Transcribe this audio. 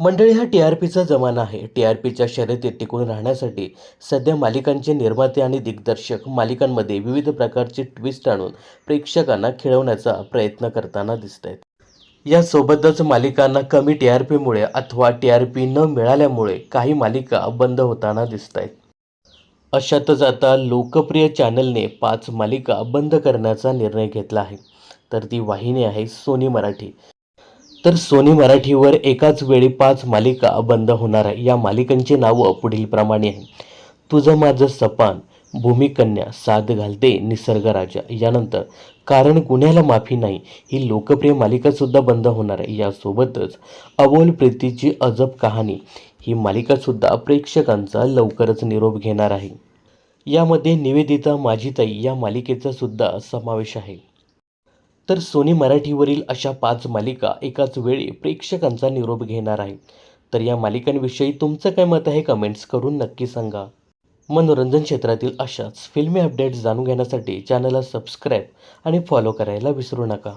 मंडळी हा T R पीचा जमाना आहे. टी आर पीच्या शर्यतीत टिकून राहण्यासाठी सध्या मालिकांचे निर्माते आणि दिग्दर्शक मालिकांमध्ये विविध प्रकारचे ट्विस्ट आणून प्रेक्षकांना खिळवण्याचा प्रयत्न करताना दिसत आहेत यासोबतच मालिकांना कमी टी आर पीमुळे अथवा टी आर पी न मिळाल्यामुळे काही मालिका बंद होताना दिसत आहेत अशातच आता लोकप्रिय चॅनलने पाच मालिका बंद करण्याचा निर्णय घेतला आहे. तर ती वाहिनी आहे सोनी मराठी. तर सोनी मराठीवर एकाच वेळी पाच मालिका बंद होणार आहे. या मालिकांची नावं पुढीलप्रमाणे आहे तुझं माझं सपान भूमिकन्या साथ घालते निसर्ग राजा. यानंतर कारण गुन्ह्याला माफी नाही ही लोकप्रिय मालिकासुद्धा बंद होणार आहे. यासोबतच अबोल प्रीतीची अजब कहाणी ही मालिकासुद्धा प्रेक्षकांचा लवकरच निरोप घेणार आहे. यामध्ये निवेदिता माझीताई या मालिकेचा सुद्धा समावेश आहे. तर सोनी मराठीवरील अशा पाच मालिका एकाच वेळी प्रेक्षकांचा निरोप घेणार आहे. तर या मालिकांविषयी तुमचं काय मत आहे कमेंट्स करून नक्की सांगा. मनोरंजन क्षेत्रातील अशाच फिल्मी अपडेट्स जाणून घेण्यासाठी चॅनलला सबस्क्राईब आणि फॉलो करायला विसरू नका.